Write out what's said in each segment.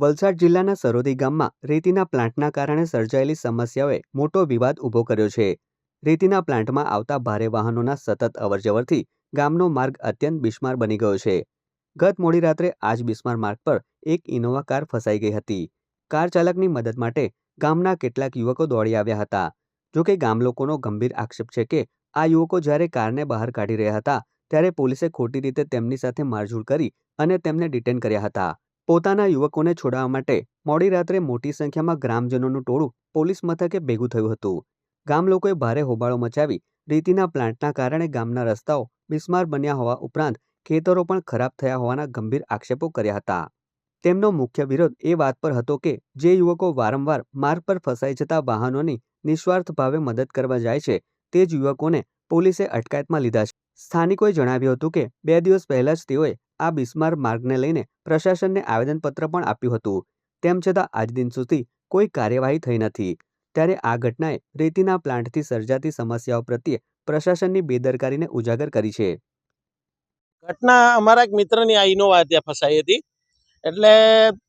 વલસાડ જિલ્લાના સરોદી ગામમાં રેતીના પ્લાન્ટના કારણે સર્જાયેલી સમસ્યાઓએ મોટો વિવાદ ઊભો કર્યો છે. રેતીના પ્લાન્ટમાં આવતા ભારે વાહનોના સતત અવરજવરથી ગામનો માર્ગ અત્યંત બિસ્માર બની ગયો છે. ગત મોડી રાત્રે આ જ બિસ્માર માર્ગ પર એક ઇનોવા કાર ફસાઈ ગઈ હતી. કાર ચાલકની મદદ માટે ગામના કેટલાક યુવકો દોડી આવ્યા હતા. જોકે ગામ લોકોનો ગંભીર આક્ષેપ છે કે આ યુવકો જ્યારે કારને બહાર કાઢી રહ્યા હતા, ત્યારે પોલીસે ખોટી રીતે તેમની સાથે મારઝૂડ કરી અને તેમને ડિટેન કર્યા હતા. પોતાના યુવકોને છોડાવવા માટે મોડી રાત્રે મોટી સંખ્યામાં ગ્રામજનોનું ટોળું પોલીસ મથકે ભેગું થયું હતું. ગામ લોકોએ ભારે હોબાળો મચાવી રેતીના પ્લાન્ટના કારણે ગામના રસ્તાઓ બિસ્માર બન્યા હોવા ઉપરાંત ખેતરો પણ ખરાબ થયા હોવાના ગંભીર આક્ષેપો કર્યા હતા. તેમનો મુખ્ય વિરોધ એ વાત પર હતો કે જે યુવકો વારંવાર માર્ગ પર ફસાઈ જતા વાહનોની નિસ્વાર્થ ભાવે મદદ કરવા જાય છે તે જ યુવકોને પોલીસે અટકાયતમાં લીધા છે. સ્થાનિકોએ જણાવ્યું હતું કે બે દિવસ પહેલા જ તેઓએ આ બિસ્માર માર્ગને લઈને પ્રશાસનને આવેદનપત્ર પણ આપ્યું હતું. તેમ છતાં આજ દિન સુધી કોઈ કાર્યવાહી થઈ નથી. ત્યારે આ ઘટનાએ રેતીના પ્લાન્ટથી સર્જાતી સમસ્યાઓ પ્રત્યે પ્રશાસનની બેદરકારીને ઉજાગર કરી છે. ઘટના અમારા એક મિત્રની આ ઇનોવા ત્યાં ફસાઈ હતી. એટલે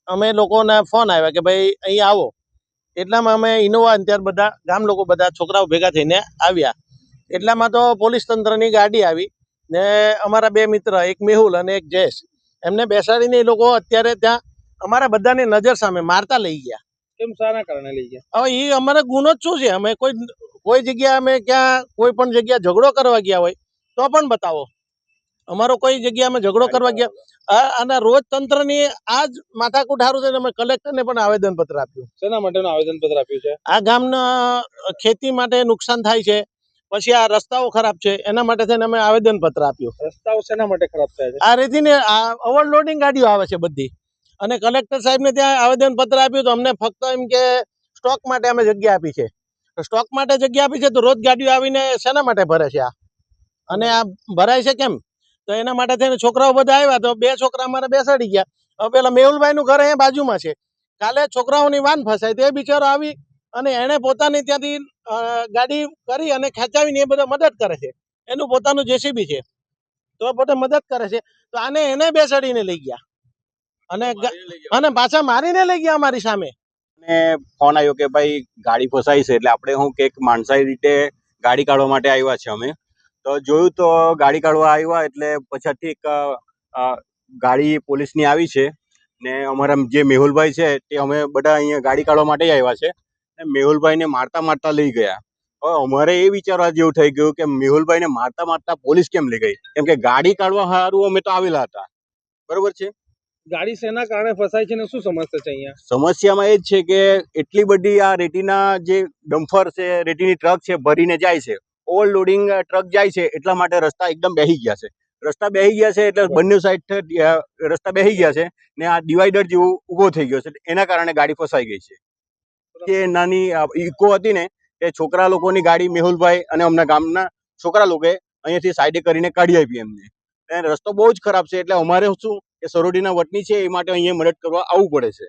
અમે લોકોને ફોન આવ્યા કે ભાઈ, અહીં આવો. એટલામાં અમે ઇનોવા ત્યારે બધા ગામ લોકો બધા છોકરાઓ ભેગા થઈને આવ્યા. એટલામાં તો પોલીસ તંત્રની ગાડી આવી. ને અમારા બે મિત્ર એક મેહુલ અને એક જયેશ. એમને બેસાડીને એ લોકો અત્યારે ત્યાં અમારા બધાની નજર સામે મારતા લઈ ગયા. કેમ સારા કારણે લઈ ગયા? હવે એ અમારે ગુનો જ શું છે? અમે કોઈ કોઈ જગ્યા અમે ક્યાં કોઈ પણ જગ્યા ઝઘડો કરવા ગયા હોય તો પણ બતાવો. અમારો કોઈ જગ્યા અમે ઝઘડો કરવા ગયા. અને રોજ તંત્રની આ જ માથાકૂટ છે થઈને અમે કલેક્ટરને પણ આવેદનપત્ર આપ્યું. શેના માટેનું આવેદનપત્ર આપ્યું છે? આ ગામના ખેતી માટે નુકસાન થાય છે. પછી આ રસ્તાઓ ખરાબ છે એના માટે થઈને અમે આવેદનપત્ર આપ્યું. રસ્તાઓ શેના માટે ખરાબ થાય છે? આ રીતની આ ઓવરલોડિંગ ગાડીઓ આવે છે બધી. અને કલેક્ટર સાહેબને ત્યાં આવેદનપત્ર આપ્યું તો અમને ફક્ત એમ કે સ્ટોક માટે અમે જગ્યા આપી છે. સ્ટોક માટે જગ્યા આપી છે તો રોજ ગાડીઓ આવીને શેના માટે ભરે છે આ? અને આ ભરાય છે કેમ? તો એના માટે થઈને છોકરાઓ બધા આવ્યા તો બે છોકરા અમારે બેસાડી ગયા. હવે પેલા મેહુલભાઈનું ઘર અહીંયા બાજુમાં છે. કાલે છોકરાઓની વાન ફસાય તો એ બિચારો આવી અને એણે પોતાની ત્યાંથી ગાડી કરી અને ખેંચાવીને એ બધા મદદ કરે છે. એનું પોતાનું જેસીબી છે. તો પોતે મદદ કરે છે. તો આને એને બેસાડીને લઈ ગયા. અને અને પાછા મારીને લઈ ગયા અમારી સામે. ને ફોન આવ્યો કે ભાઈ ગાડી ફસાઈ છે એટલે આપણે હું કંઈક માણસાઈ રીતે ગાડી કાઢવા માટે આવ્યા છે અમે. તો જોયું તો ગાડી કાઢવા આવ્યા એટલે પછાથી એક ગાડી પોલીસની આવી છે. ને અમારા જે મેહુલભાઈ છે તે અમે બધા અહીંયા ગાડી કાઢવા માટે જ આવ્યા છે. મેહુલભાઈને મારતા મારતા લઈ ગયા. હવે અમારે એ વિચારવા જેવું થઈ ગયું કે મેહુલભાઈને મારતા મારતા પોલીસ કેમ લઈ ગઈ? કેમ કે ગાડી કાઢવા સારું અમે તો આવેલા હતા. બરોબર છે? ગાડી શેના કારણે ફસાય છે ને શું સમસ્યા છે અહીંયા? સમસ્યામાં એ જ છે કે એટલી બધી આ રેટીના જે ડમ્ફર છે રેતીની ટ્રક છે ભરીને જાય છે. ઓવરલોડિંગ ટ્રક જાય છે એટલા માટે રસ્તા એકદમ બેહી ગયા છે. રસ્તા બેહી ગયા છે એટલે બંને સાઈડ રસ્તા બેહી ગયા છે ને આ ડિવાઈડર જેવું ઊભો થઈ ગયો છે એના કારણે ગાડી ફસાઈ ગઈ છે. જે નાની ઇકો હતી ને, એ છોકરા લોકોની ગાડી મેહુલભાઈ અને અમના ગામના છોકરા લોકોએ અહીંયાથી સાઈડે કરીને કાઢી આપી એમને. અને રસ્તો બહુ જ ખરાબ છે, એટલે અમારે શું કે સરોડીના વતની છે એ માટે અહીંયા મદદ કરવા આવવું પડે છે.